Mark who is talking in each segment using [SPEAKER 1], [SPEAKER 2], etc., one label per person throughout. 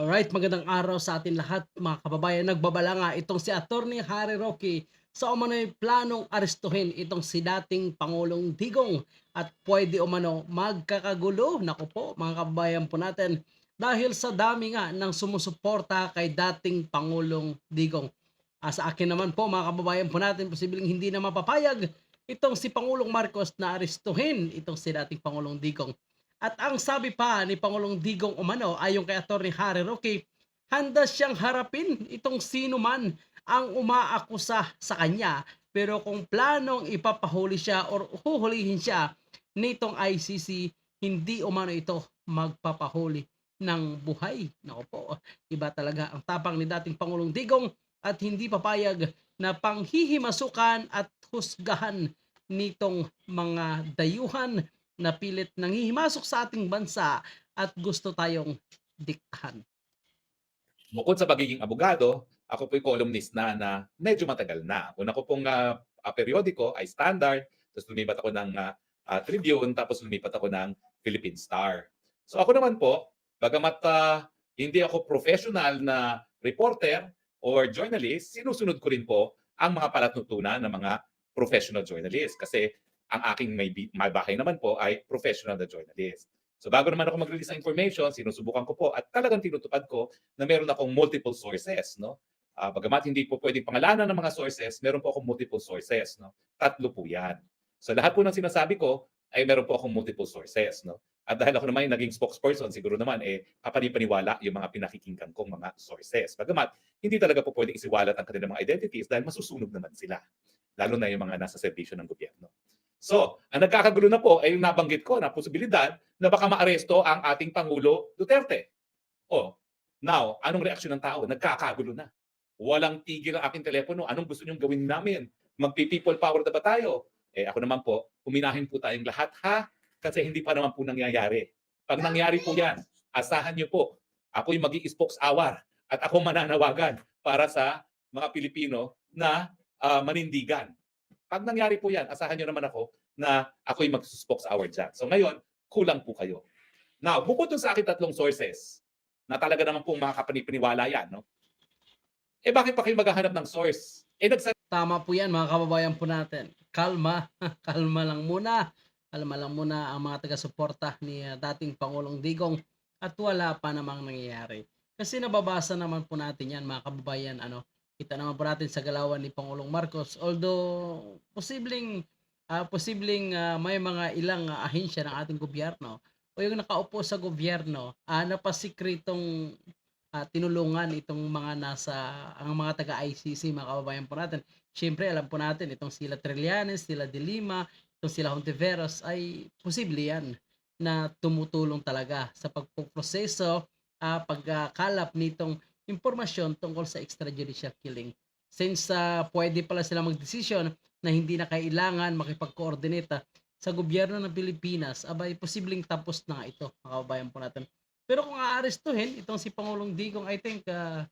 [SPEAKER 1] Alright, magandang araw sa atin lahat mga kababayan. Nagbabala nga itong si Attorney Harry Roque sa umano'y planong arestuhin itong si dating Pangulong Digong at pwede umano magkakagulo. Naku po mga kababayan po natin dahil sa dami nga ng sumusuporta kay dating Pangulong Digong. Ah, sa akin naman po mga kababayan po natin posibleng hindi na mapapayag itong si Pangulong Marcos na arestuhin itong si dating Pangulong Digong. At ang sabi pa ni Pangulong Digong Umano ayon kay Atty. Harry Roque, handa siyang harapin itong sino man ang umaakusa sa kanya. Pero kung planong ipapahuli siya or huhulihin siya nitong ICC, hindi umano ito magpapahuli ng buhay. Nako po, iba talaga ang tapang ni dating Pangulong Digong at hindi papayag na panghihimasukan at husgahan nitong mga dayuhan na pilit nanghihimasok sa ating bansa at gusto tayong diktahan.
[SPEAKER 2] Bukod sa pagiging abogado, ako po'y columnist na na medyo matagal na. Una ko pong ah, periodiko ay Standard, tapos lumipat ako ng ah, ah, Tribune, tapos lumipat ako ng Philippine Star. So ako naman po, bagamat ah, hindi ako professional na reporter or journalist, sinusunod ko rin po ang mga palatuntunan ng mga professional journalist. Kasi ang aking may, may bahay naman po ay professional na journalist. So bago naman ako mag-release ng information, sinusubukan ko po at talagang tinutupad ko na meron akong multiple sources, no? Ah, bagamat hindi po pwedeng pangalanan ng mga sources, meron po akong multiple sources, no? Tatlo po 'yan. So lahat po ng sinasabi ko ay meron po akong multiple sources, no? At dahil ako naman yung naging spokesperson, siguro naman eh kapanipaniwala yung mga pinakikinggan kong mga sources. Bagamat hindi talaga po pwedeng isiwalat ang kanilang mga identities dahil masusunog naman sila. Lalo na yung mga nasa serbisyo ng gobyerno. So, ang nagkakagulo na po ay yung nabanggit ko na posibilidad na baka maaresto ang ating Pangulo Duterte. Oh, now, anong reaksyon ng tao? Nagkakagulo na. Walang tigil ang aking telepono. Anong gusto niyong gawin namin? Magpi-people power na ba tayo? Eh ako naman po, huminahin po tayong lahat ha, kasi hindi pa naman po nangyayari. Pag nangyari po yan, asahan niyo po, ako yung maging spokes hour at ako mananawagan para sa mga Pilipino na ah, manindigan. Pag nangyari po yan, asahan nyo naman ako na ako yung mag-spokes hour dyan. So ngayon, kulang po kayo. Now, bukod dun sa aking tatlong sources, na talaga naman pong mga kapanipiniwala yan, no? Eh bakit pa kayo maghahanap ng source? Eh nagsa
[SPEAKER 1] Tama po yan mga kababayan po natin. Kalma, kalma lang muna. Kalma lang muna ang mga taga-suporta ni ah, dating Pangulong Digong at wala pa namang nangyayari. Kasi nababasa naman po natin yan mga kababayan. Ano, kita naman po natin sa galawan ni Pangulong Marcos. Although, posibleng, ah, posibleng ah, may mga ilang ah, ahensya ng ating gobyerno o yung nakaupo sa gobyerno ah, napasikritong ah, tinulungan itong mga nasa ang mga taga-ICC mga kababayan po natin. Siyempre alam po natin itong sila Trillanes, sila De Lima, itong sila Hontiveros ay posible yan na tumutulong talaga sa pagpoproseso, ah, pagkakalap nitong impormasyon tungkol sa extrajudicial killing. Since ah, pwede pala sila magdesisyon na hindi na kailangan makipag-coordinate sa gobyerno ng Pilipinas, abay posibleng tapos na nga ito, mga kababayan po natin. Pero kung aarestuhin itong si Pangulong Digong, I think ah,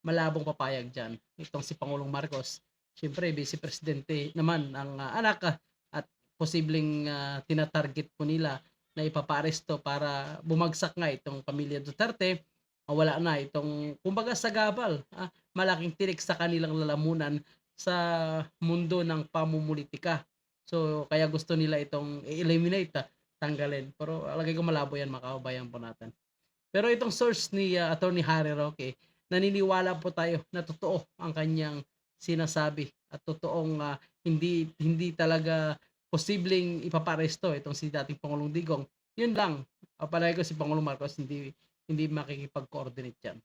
[SPEAKER 1] malabong papayag dyan. Itong si Pangulong Marcos. Siyempre, Vice Presidente naman ang ah, anak ah, at posibleng ah, tinatarget po nila na ipaparesto para bumagsak nga itong pamilya Duterte. Ah, wala na itong, kumbaga sa gabal, ah, malaking tirik sa kanilang lalamunan sa mundo ng pamumulitika. So, kaya gusto nila itong i-eliminate, ah, tanggalin. Pero alagay ko malabo yan, mga kababayan po natin. Pero itong source ni uh, Attorney Harry Roque, naniniwala po tayo na totoo ang kanyang sinasabi at totoong ah, hindi hindi talaga posibleng ipaparesto itong si dating Pangulong Digong. Yun lang. Uh, palagi ko si Pangulong Marcos hindi hindi makikipag-coordinate yan.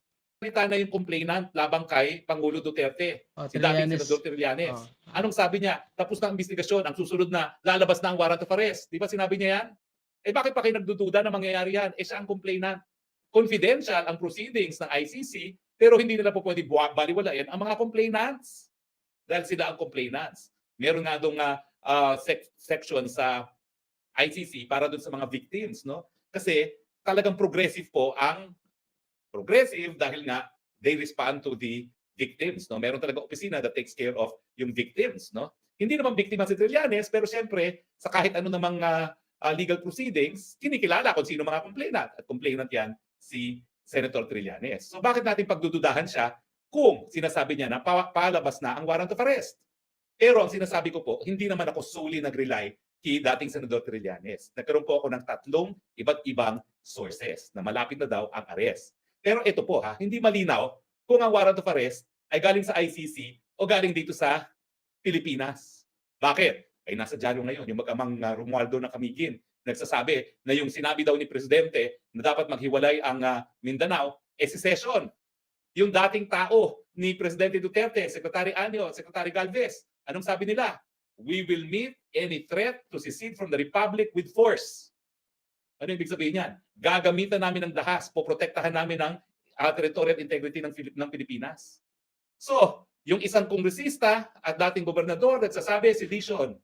[SPEAKER 2] Salita na yung complainant labang kay Pangulo Duterte,
[SPEAKER 1] Oh,
[SPEAKER 2] si dating. Senador Trillanes.
[SPEAKER 1] Oh.
[SPEAKER 2] Anong sabi niya? Tapos na ang investigasyon, ang susunod na lalabas na ang warrant of arrest. Di ba sinabi niya yan? Eh bakit pa kayo nagdududa na mangyayari yan? Eh siya ang complainant. Confidential ang proceedings ng ICC, pero hindi nila po pwede buwag baliwalain ang mga complainants. Dahil sila ang complainants. Meron nga doon nga ah, sec- section sa ICC para doon sa mga victims, no? Kasi talagang progressive po ang progressive dahil nga they respond to the victims, no? Meron talaga opisina that takes care of yung victims, no? Hindi naman biktima si Trillanes, pero siyempre sa kahit ano namang ah, ah, legal proceedings, kinikilala kung sino mga complainant. At complainant yan si Senator Trillanes. So bakit natin pagdududahan siya kung sinasabi niya na pa- palabas na ang warrant of arrest? Pero ang sinasabi ko po, hindi naman ako solely nag-rely kay dating Senador Trillanes. Nagkaroon po ako ng tatlong iba't ibang sources na malapit na daw ang arrest. Pero ito po ha, hindi malinaw kung ang warrant of arrest ay galing sa ICC o galing dito sa Pilipinas. Bakit? Ay nasa dyaryo ngayon, yung mag-amang uh, Romualdo na Kamigin, nagsasabi na yung sinabi daw ni Presidente na dapat maghiwalay ang ah, Mindanao, eh secession. Yung dating tao ni Presidente Duterte, Secretary Anyo, Secretary Galvez, anong sabi nila? We will meet any threat to secede from the Republic with force. Ano ibig sabihin yan? Gagamitan namin ng dahas, poprotektahan namin ang uh, territorial integrity ng, Filip- ng Pilipinas. So, yung isang kongresista at dating gobernador nagsasabi, sedition.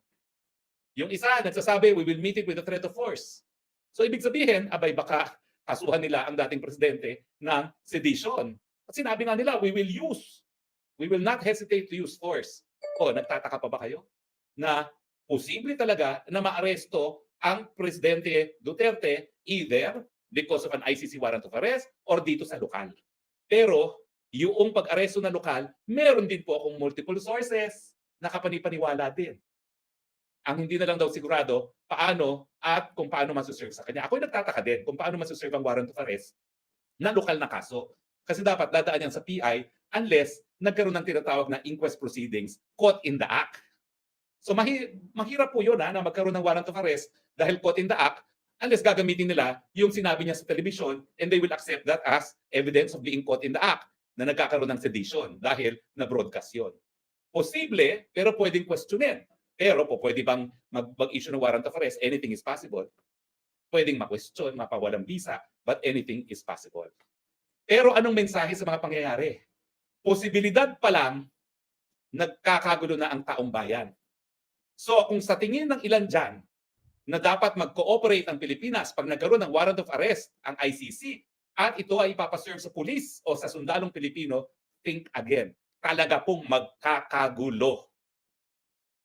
[SPEAKER 2] Yung isa nagsasabi, we will meet it with a threat of force. So, ibig sabihin, abay baka kasuhan nila ang dating presidente ng sedition. At sinabi nga nila, we will use, we will not hesitate to use force. O, nagtataka pa ba kayo? Na posible talaga na maaresto ang Presidente Duterte either because of an ICC warrant of arrest or dito sa lokal. Pero yung pag-aresto na lokal, meron din po akong multiple sources na kapanipaniwala din. Ang hindi na lang daw sigurado paano at kung paano masuserve sa kanya. Ako'y nagtataka din kung paano masuserve ang warrant of arrest na lokal na kaso. Kasi dapat dadaan yan sa PI unless nagkaroon ng tinatawag na inquest proceedings caught in the act. So mahi- mahirap po yun ha, na magkaroon ng warrant of arrest dahil caught in the act unless gagamitin nila yung sinabi niya sa television and they will accept that as evidence of being caught in the act na nagkakaroon ng sedition dahil na-broadcast yun. Posible, pero pwedeng questionin. Pero po, pwede bang mag- mag-issue ng warrant of arrest? Anything is possible. Pwedeng ma-question, mapawalang visa, but anything is possible. Pero anong mensahe sa mga pangyayari? Posibilidad pa lang, nagkakagulo na ang taong bayan. So kung sa tingin ng ilan dyan, na dapat mag-cooperate ang Pilipinas pag nagkaroon ng warrant of arrest ang ICC at ito ay ipapaserve sa pulis o sa sundalong Pilipino, think again. Talaga pong magkakagulo.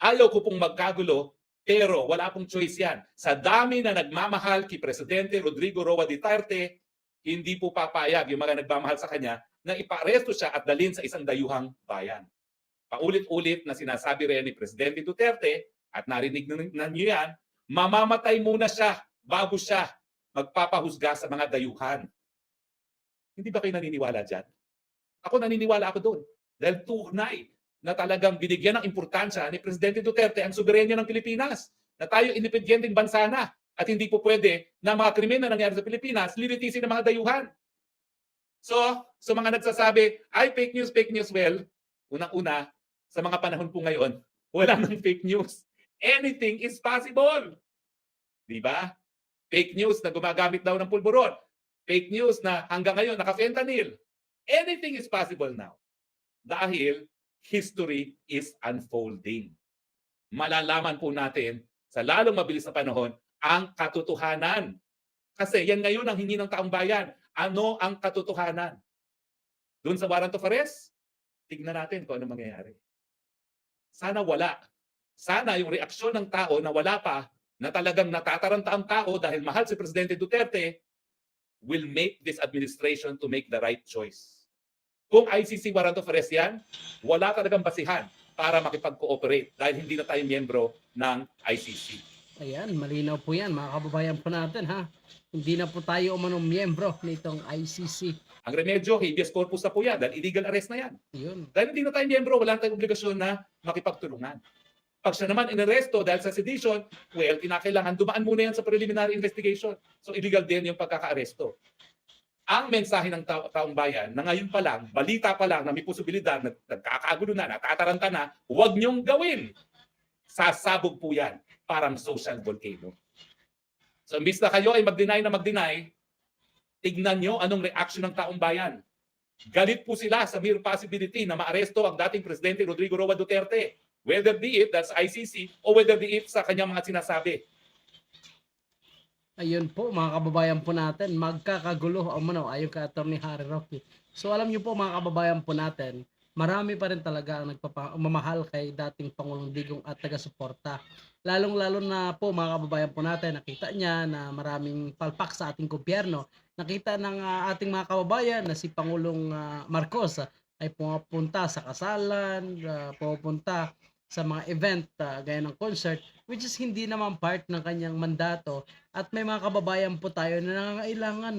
[SPEAKER 2] Ayaw ko pong magkagulo, pero wala pong choice yan. Sa dami na nagmamahal kay Presidente Rodrigo Roa Duterte, hindi po papayag yung mga nagmamahal sa kanya na iparesto siya at dalhin sa isang dayuhang bayan. Paulit-ulit na sinasabi rin ni Presidente Duterte, at narinig na, niyo yan, mamamatay muna siya bago siya magpapahusga sa mga dayuhan. Hindi ba kayo naniniwala dyan? Ako naniniwala ako doon. Dahil tunay na talagang binigyan ng importansya ni Presidente Duterte ang soberenya ng Pilipinas. Na tayo independenteng bansa na. At hindi po pwede na mga krimen na nangyari sa Pilipinas, lilitisin ng mga dayuhan. So, sa mga nagsasabi, ay fake news, fake news, well, unang-una, sa mga panahon po ngayon, wala nang fake news. Anything is possible. Di ba? Fake news na gumagamit daw ng pulburon. Fake news na hanggang ngayon naka-fentanyl. Anything is possible now. Dahil history is unfolding. Malalaman po natin sa lalong mabilis na panahon ang katotohanan. Kasi yan ngayon ang hingi ng taong bayan. Ano ang katotohanan? Doon sa warrant of arrest, tignan natin kung ano mangyayari. Sana wala. Sana yung reaksyon ng tao na wala pa, na talagang natataranta ang tao dahil mahal si Presidente Duterte, will make this administration to make the right choice. Kung ICC warrant of arrest yan, wala talagang basihan para makipag-cooperate dahil hindi na tayo miyembro ng ICC.
[SPEAKER 1] Ayan, malinaw po yan mga kababayan po natin ha. Hindi na po tayo umanong miyembro nitong ICC.
[SPEAKER 2] Ang remedyo, habeas corpus na po yan dahil illegal arrest na yan.
[SPEAKER 1] Yun.
[SPEAKER 2] Dahil hindi na tayo miyembro, wala tayong obligasyon na makipagtulungan. Pag siya naman inaresto dahil sa sedition, well, kinakailangan dumaan muna yan sa preliminary investigation. So illegal din yung pagkakaaresto. Ang mensahe ng tao, taong bayan na ngayon pa lang, balita pa lang na may posibilidad na nagkakagulo na, natataranta na, huwag niyong gawin. Sasabog po yan. Parang social volcano. So imbis na kayo ay mag-deny na mag-deny, tignan nyo anong reaction ng taong bayan. Galit po sila sa mere possibility na maaresto ang dating Presidente Rodrigo Roa Duterte. Whether be it that's ICC o whether be it sa kanyang mga sinasabi.
[SPEAKER 1] Ayun po mga kababayan po natin, magkakagulo ang mano ayon kay Attorney Harry Roque. So alam niyo po mga kababayan po natin, marami pa rin talaga ang nagpapamahal kay dating Pangulong Digong at taga-suporta. Lalong-lalo na po mga kababayan po natin, nakita niya na maraming palpak sa ating gobyerno. nakita ng ah, ating mga kababayan na si Pangulong ah, Marcos ah, ay pumapunta sa kasalan, ah, pupunta sa mga event ah, gaya ng concert which is hindi naman part ng kanyang mandato at may mga kababayan po tayo na nangangailangan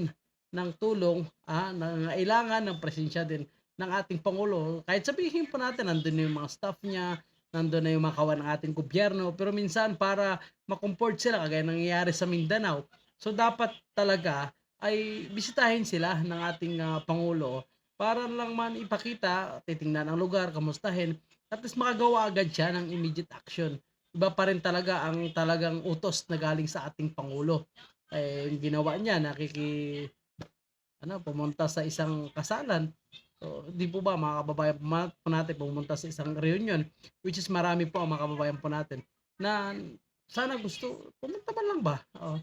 [SPEAKER 1] ng tulong, ah, nangangailangan ng presensya din ng ating Pangulo. Kahit sabihin po natin, nandun na yung mga staff niya, nandun na yung mga kawan ng ating gobyerno, pero minsan para makomport sila, kagaya nangyayari sa Mindanao, so dapat talaga ay bisitahin sila ng ating ah, Pangulo para lang man ipakita, titingnan ang lugar, kamustahin, at least makagawa agad siya ng immediate action. Iba pa rin talaga ang talagang utos na galing sa ating Pangulo. Eh, yung ginawa niya, nakiki, ano, pumunta sa isang kasalan. So, di po ba mga kababayan po natin pumunta sa isang reunion, which is marami po ang mga kababayan po natin na sana gusto, pumunta man lang ba? Oo.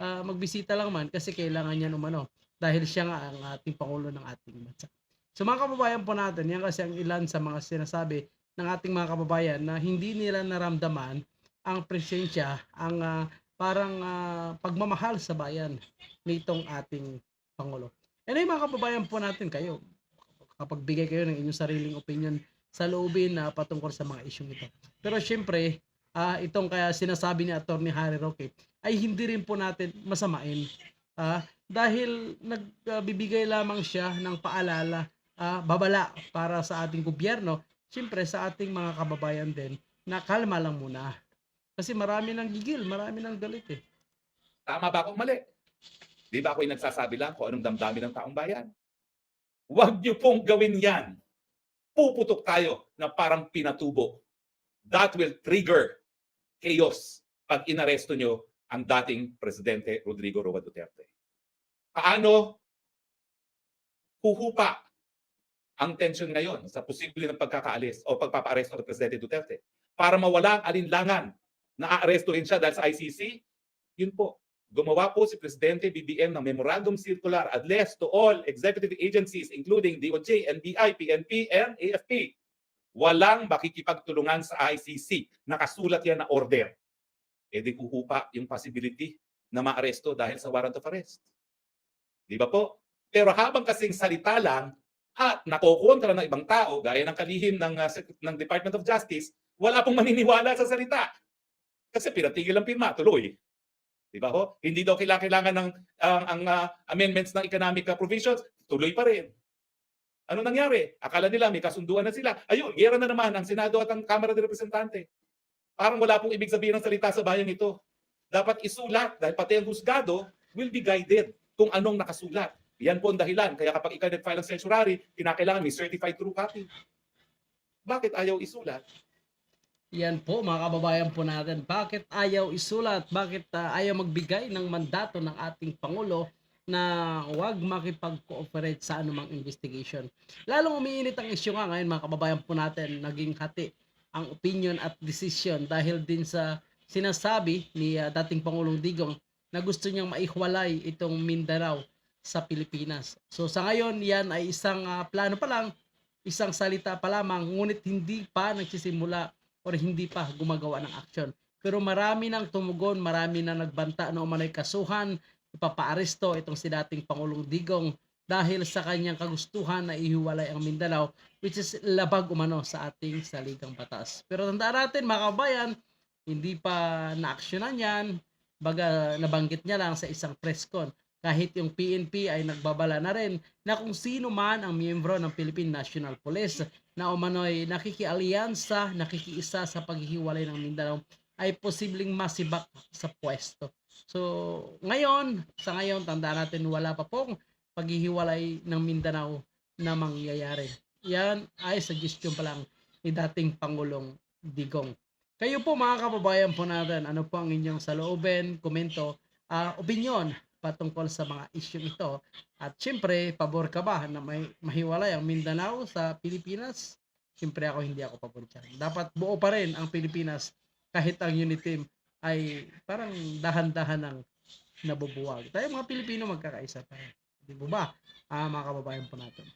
[SPEAKER 1] Ah, magbisita lang man kasi kailangan niya umano dahil siya nga ang ating pangulo ng ating bansa. So mga kababayan po natin, yan kasi ang ilan sa mga sinasabi ng ating mga kababayan na hindi nila naramdaman ang presensya, ang ah, parang ah, pagmamahal sa bayan nitong ating pangulo. Yung mga kababayan po natin kayo? Kapag bigay kayo ng inyong sariling opinion sa loobin na patungkol sa mga isyong ito. Pero syempre, ah, itong kaya sinasabi ni Atty. Harry Roque ay hindi rin po natin masamain. Ah, dahil nagbibigay lamang siya ng paalala, ah, babala para sa ating gobyerno, syempre sa ating mga kababayan din na kalma lang muna. Kasi marami nang gigil, marami nang galit eh.
[SPEAKER 2] Tama ba akong mali? Di ba ako'y nagsasabi lang kung anong damdamin ng taong bayan? Huwag niyo pong gawin yan. Puputok tayo na parang pinatubo. That will trigger chaos pag inaresto nyo ang dating Presidente Rodrigo Roa Duterte. Paano huhupa ang tension ngayon sa posible ng pagkakaalis o pagpapaaresto ng Presidente Duterte para mawala ang alinlangan na aarestuhin siya dahil sa ICC? Yun po, gumawa po si Presidente BBM ng Memorandum Circular addressed to all executive agencies including DOJ, NBI, PNP, and AFP. Walang makikipagtulungan sa ICC. Nakasulat yan na order. E di kuhupa yung possibility na maaresto dahil sa warrant of arrest. Di ba po? Pero habang kasing salita lang at nakokontra ng ibang tao, gaya ng kalihim ng, uh, ng Department of Justice, wala pong maniniwala sa salita. Kasi pinatigil ang pirma, tuloy. Di ba ho? Hindi daw kailangan, ng ang ang, ah, amendments ng economic ah, provisions, tuloy pa rin. Ano nangyari? Akala nila may kasunduan na sila. Ayun, gera na naman ang Senado at ang Kamara de Representante. Parang wala pong ibig sabihin ng salita sa bayang ito. Dapat isulat dahil pati ang husgado will be guided kung anong nakasulat. Yan po ang dahilan. Kaya kapag ikaw nag-file ng censurary, kinakailangan may certified true copy. Bakit ayaw isulat?
[SPEAKER 1] Yan po mga kababayan po natin. Bakit ayaw isulat? Bakit ah, ayaw magbigay ng mandato ng ating Pangulo na huwag makipag-cooperate sa anumang investigation? Lalong umiinit ang isyu nga ngayon mga kababayan po natin. Naging hati ang opinion at decision dahil din sa sinasabi ni ah, dating Pangulong Digong na gusto niyang maihiwalay itong Mindanao sa Pilipinas. So sa ngayon, yan ay isang ah, plano pa lang, isang salita pa lamang, ngunit hindi pa nagsisimula or hindi pa gumagawa ng action. Pero marami nang tumugon, marami nang nagbanta na umano'y kasuhan, ipapaaresto itong si dating Pangulong Digong dahil sa kanyang kagustuhan na ihiwalay ang Mindanao which is labag umano sa ating saligang batas. Pero tandaan natin mga kabayan, hindi pa na-actionan yan, baga nabanggit niya lang sa isang press con. Kahit yung PNP ay nagbabala na rin na kung sino man ang miyembro ng Philippine National Police na umano'y nakikialyansa, nakikiisa sa paghihiwalay ng Mindanao ay posibleng masibak sa pwesto. So, ngayon, sa ngayon, tandaan natin wala pa pong paghihiwalay ng Mindanao na mangyayari. Yan ay suggestion pa lang ni dating Pangulong Digong. Kayo po mga kababayan po natin, ano po ang inyong saloobin, komento, ah, opinion patungkol sa mga issue ito. At syempre, pabor ka ba na may mahiwalay ang Mindanao sa Pilipinas? Syempre ako hindi ako pabor dyan. Dapat buo pa rin ang Pilipinas kahit ang unit team ay parang dahan-dahan ng nabubuwag. Tayo mga Pilipino magkakaisa tayo. Di ba ba? Ah, mga kababayan po natin.